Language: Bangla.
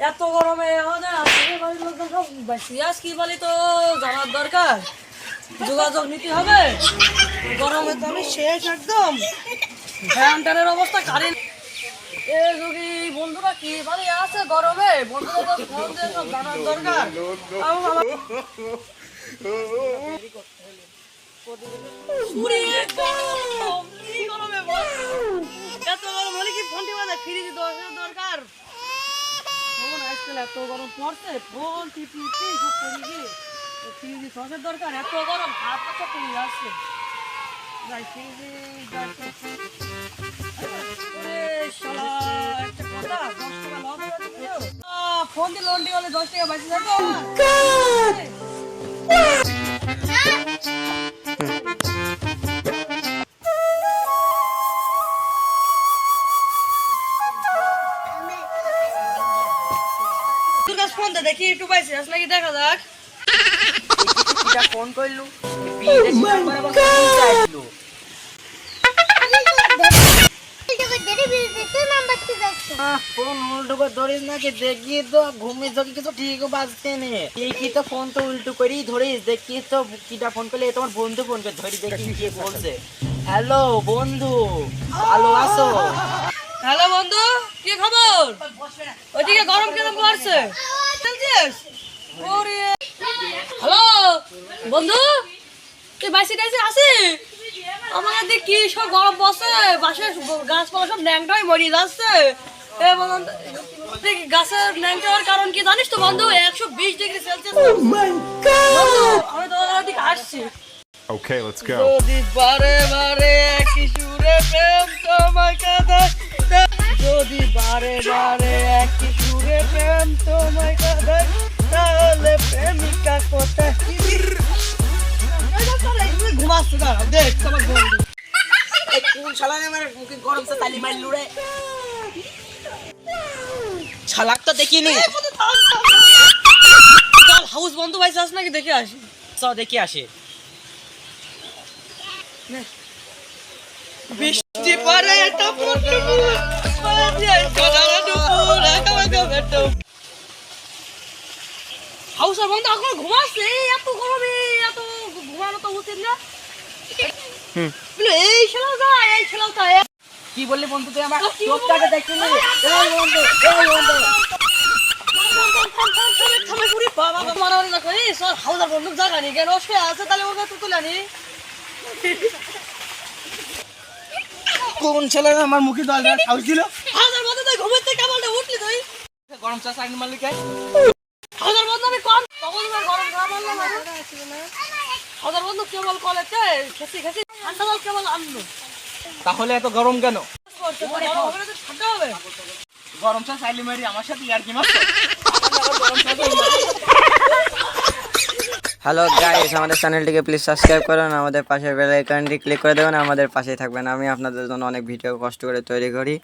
এত গরমে সিয়াস কি বলি তো জানার দরকার? যোগাযোগ নিতে হবে। গরমে তো আমি শেষ একদম। ভ্যান্টারের অবস্থা কারেন্ট এ যদি বন্ধুরা কি বলে আছে গরমে? ফোন জানার দরকার? এত গরম হলে কি ফোনটি বাজে ফ্রিজ দরকার? তখন আজকাল এত গরম পড়ছে, ফোন টিপি টিপি, সব করে ফ্রিজে সসের দরকার, এত গরম, হাত পাতা করে ফোন দিয়ে লোন দিয়ে দশ টাকা বাঁচে যাবে আমার। তোর কাছে ফোন দে দেখি একটু পাইছিস নাকি দেখা যাক? ফোন করলু? ফোন উল্টো করে ধরিস দেখি তো কিছু ঠিক কি তো ফোন তো উল্টো ধরিস। দেখি তো কিটা ফোন করলে তোমার বন্ধু ফোন করে ধরি, দেখি কি বলছে। হ্যালো বন্ধু, ভালো হ্যালো বন্ধু, কি খবর? ওইদিকে গরম কেমন পড়ছে? হ্যালো বন্ধু টাইসি দিকে কি সব গরম বসে বাসে গাছপালা সব ন্যাংটাই মরিয়ে যাচ্ছে। গাছের ন্যাংটা হওয়ার কারণ কি জানিস তো বন্ধু? একশো বিশ ডিগ্রি সেলসিয়াস। আমি তোদের দিকে আসছি। Okay, let's go. যদি বারে বারে একই সুরে প্রেম তোমায় কাঁদায় যদি বারে বারে একই সুরে প্রেম তোমায় তাহলে প্রেমিকা কোথায়? ঘুমাচ্ছে না দেখ তোমার বন্ধু এই কোন শালা আমার মুখে গরম সে তালি রে ছালাক তো দেখিনি। চল হাউস বন্ধু ভাই চাস নাকি? দেখে আসি। চ দেখি আসে। বৃষ্টি পরে হাউসের বন্ধু এখন ঘুমাচ্ছে এই এত গরমে এত ঘুমানো তো উচিত না। এই ছেলেও যায় এই যায় কি বললি বন্ধু তুই আমার? চোখটাকে দেখিনি এই বন্ধু এই বন্ধু কেন? ছেলে আমার মুখে দিল? হাউসার বন্ধু তুই ঘুমাতে কেমন উঠলি তুই। গরম চা চাকরি মারলি কে? হাজার বন্ধু আমি কম তখন গরম খারাপ আনলাম হাজার বন্ধু কেবল কলেছে খেসি খেসি ঠান্ডা জল কেবল আনলো। তাহলে এত গরম কেন? গরম চা চাইলি মারি আমার সাথে ইয়ার কি হ্যালো গাইস আমাদের চ্যানেলটিকে প্লিজ সাবস্ক্রাইব করুন আমাদের পাশে বেল আইকনটি ক্লিক করে দেবেন আমাদের পাশেই থাকবেন। আমি আপনাদের জন্য অনেক ভিডিও কষ্ট করে তৈরি করি।